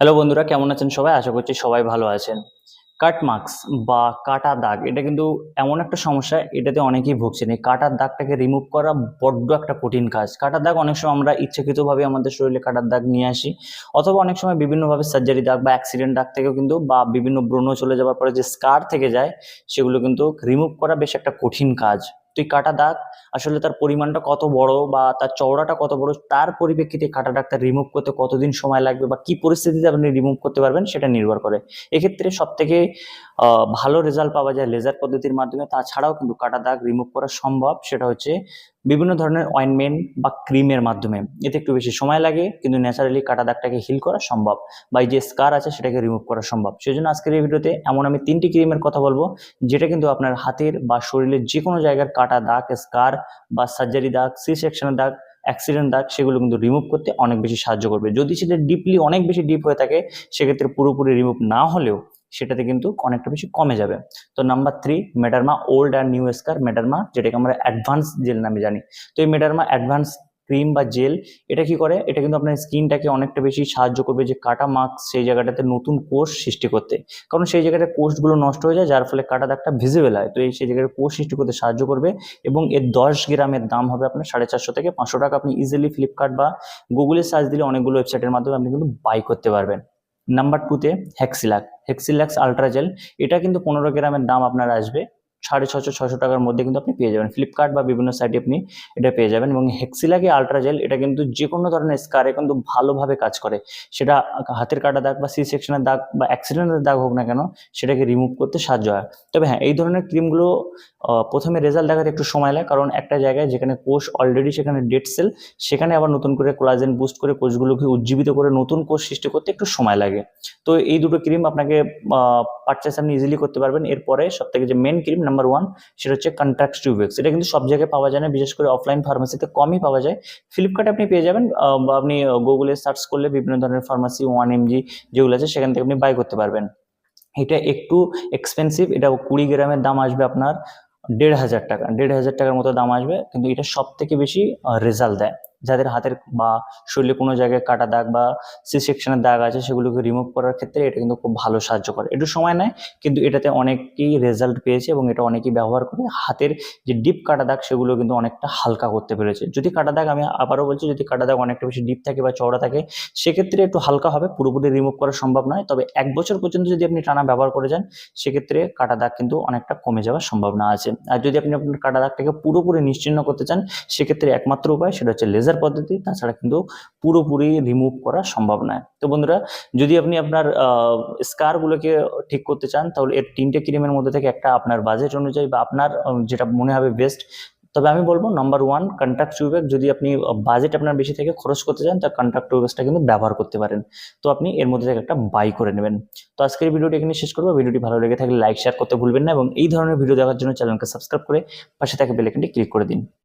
Hello বন্ধুরা, কেমন আছেন সবাই? আশা করছি সবাই ভালো আছেন। কাট মার্কস বা কাটা দাগ, এটা কিন্তু এমন একটা সমস্যা, এটাতে অনেকেই ভুগছেন। এই কাটার দাগটাকে রিমুভ করা বড্ড একটা কঠিন কাজ। কাটার দাগ অনেক সময় আমরা ইচ্ছাকৃতভাবে আমাদের শরীরে কাটার দাগ নিয়ে আসি, অথবা অনেক সময় বিভিন্নভাবে সার্জারি দাগ বা অ্যাক্সিডেন্ট দাগ থেকেও কিন্তু বা বিভিন্ন ব্রণ চলে যাওয়ার পরে যে স্কার থেকে যায়, সেগুলো কিন্তু রিমুভ করা বেশ একটা কঠিন কাজ। তো এই কাটা দাগ, আসলে তার পরিমাণটা কত বড় বা তার চওড়াটা কত বড়, তার পরিপ্রেক্ষিতে কাটা দাগটা রিমুভ করতে কতদিন সময় লাগবে বা কি পরিস্থিতিতে আপনি রিমুভ করতে পারবেন সেটা নির্ভর করে। এক্ষেত্রে সব থেকে ভালো রেজাল্ট পাওয়া যায় লেজার পদ্ধতির মাধ্যমে, তাছাড়াও কিন্তু কাটা দাগ রিমুভ করা সম্ভব, সেটা হচ্ছে বিভিন্ন ধরনের অয়েনমেন্ট বা ক্রিমের মাধ্যমে। এতে একটু বেশি সময় লাগে, কিন্তু ন্যাচারালি কাটা দাগটাকে হিল করা সম্ভব বা এই যে স্কার আছে সেটাকে রিমুভ করা সম্ভব। সেই জন্য আজকের এই ভিডিওতে এমন আমি তিনটি ক্রিমের কথা বলব, যেটা কিন্তু আপনার হাতের বা শরীরের যে কোনো জায়গার কাটা দাগ স্কার বা সার্জারি দাগ সি সেকশনের দাগ অ্যাক্সিডেন্ট দাগ, সেগুলো কিন্তু রিমুভ করতে অনেক বেশি সাহায্য করবে। যদি সেটা ডিপলি অনেক বেশি ডিপ হয়ে থাকে, সেক্ষেত্রে পুরোপুরি রিমুভ না হলেও সেটাতে কিন্তু অনেকটা বেশি কমে যাবে। তো number three Mederma old and new scar Mederma যেটাকে আমরা অ্যাডভান্স জেল নামে জানি। তো এই মেডারমা অ্যাডভান্স ক্রিম বা জেল এটা কি করে? এটা কিন্তু আপনার স্কিনটাকে অনেকটা বেশি সাহায্য করবে যে কাটা মার্কস সেই জায়গাটাতে নতুন কোষ সৃষ্টি করতে। কারণ সেই জায়গাটা কোষগুলো নষ্ট হয়ে যায়, যার ফলে কাটা দাগটা ভিজিবল হয়। তো এই সেই জায়গায় কোষ সৃষ্টি করতে সাহায্য করবে এবং এর দশ গ্রামের দাম হবে আপনার সাড়ে চারশো থেকে পাঁচশো টাকা। আপনি ইজিলি ফ্লিপকার্ট বা গুগলে সার্চ দিলে অনেকগুলো ওয়েবসাইটের মাধ্যমে আপনি কিন্তু বাই করতে পারবেন। নাম্বার টুতে হ্যাক্সিলাক হ্যাক্সিলাক্স আলট্রাজেল এটা কিন্তু পনেরো গ্রামের দাম আপনার আসবে। সাড়ে ছশো ছশো টাকার মধ্যে কিন্তু আপনি পেয়ে যাবেন। ফ্লিপকার্ট বা বিভিন্ন সাইটে আপনি এটা পেয়ে যাবেন এবং হেক্সিলাকে আলট্রাজেল এটা কিন্তু যে কোনো ধরনের স্কারে কিন্তু ভালোভাবে কাজ করে। সেটা হাতের কাটা দাগ বা সি সেকশনের দাগ বা অ্যাক্সিডেন্টের দাগ হোক না কেন, সেটাকে রিমুভ করতে সাহায্য হয়। তবে হ্যাঁ এই ধরনের ক্রিমগুলো প্রথমে রেজাল্ট দেখাতে একটু সময় লাগে কারণ একটা জায়গায় যেখানে কোষ অলরেডি সেখানে ডেড সেল সেখানে আবার নতুন করে কোলাজেন বুস্ট করে কোষগুলোকে উজ্জীবিত করে নতুন কোষ সৃষ্টি করতে একটু সময় লাগে। তো এই দুটো ক্রিম আপনাকে পারচেস আপনি ইজিলি করতে পারবেন। এরপরে সব থেকে যে মেন ক্রিম নাম্বার ওয়ান সেটা হচ্ছে কন্ট্রাক্ট টিউবেক্স এটা কিন্তু সব জায়গায় পাওয়া যায় না, বিশেষ করে অফলাইন ফার্মাসিতে কমই পাওয়া যায়। ফ্লিপকার্টে আপনি পেয়ে যাবেন বা আপনি গুগলে সার্চ করলে বিভিন্ন ধরনের ফার্মাসি ওয়ান এমজি যেগুলো আছে, সেখান থেকে আপনি বাই করতে পারবেন। এটা একটু এক্সপেন্সিভ এটা কুড়ি গ্রামের দাম আসবে আপনার দেড় হাজার টাকা, দেড় হাজার টাকার মতো দাম আসবে, কিন্তু এটা সব থেকে বেশি রেজাল্ট দেয়। যাদের হাতের বা শরীরে কোনো জায়গায় কাটা দাগ বা সি সেকশনের দাগ আছে, সেগুলোকে রিমুভ করার ক্ষেত্রে এটা কিন্তু খুব ভালো সাহায্য করে। একটু সময় নেয়, কিন্তু এটাতে অনেকেই রেজাল্ট পেয়েছে এবং এটা অনেকেই ব্যবহার করে। হাতের যে ডিপ কাটা দাগ, সেগুলো কিন্তু অনেকটা হালকা করতে পেরেছে। যদি কাটা দাগ, আমি আবারও বলছি, যদি কাটা দাগ অনেকটা বেশি ডিপ থাকে বা চওড়া থাকে, সেক্ষেত্রে একটু হালকা হবে, পুরোপুরি রিমুভ করা সম্ভব নয়। তবে এক বছর পর্যন্ত যদি আপনি টানা ব্যবহার করে যান, সেক্ষেত্রে কাটা দাগ কিন্তু অনেকটা কমে যাওয়ার সম্ভাবনা আছে। আর যদি আপনি আপনার কাটা দাগটাকে পুরোপুরি নিশ্চিন্ন করতে চান, সেক্ষেত্রে একমাত্র উপায়, সেটা হচ্ছে লেজার লেজার পদ্ধতি, তাছাড়া কিন্তু পুরোপুরি রিমুভ করা সম্ভব নয়। তো বন্ধুরা, যদি আপনি আপনার স্কারগুলোকে ঠিক করতে চান, তাহলে এর তিনটে ক্রিমের মধ্যে থেকে একটা আপনার বাজেট অনুযায়ী বা আপনার যেটা মনে হবে বেস্ট তবে আমি বলব নাম্বার ওয়ান কন্ট্যাক্ট টিউবেক যদি আপনি বাজেট আপনার বেশি থেকে খরচ করতে চান, তা কন্ট্যাক্ট টিউবেক্সটা কিন্তু ব্যবহার করতে পারেন। তো আপনি এর মধ্যে থেকে একটা বাই করে নেবেন। তো আজকের ভিডিওটি এখানে শেষ করব। ভিডিওটি ভালো লেগে থাকলে লাইক শেয়ার করতে ভুলবেন না এবং এই ধরনের ভিডিও দেখার জন্য চ্যানেলকে সাবস্ক্রাইব করে পাশে থাকা বেলাইকনটি ক্লিক করে দিন।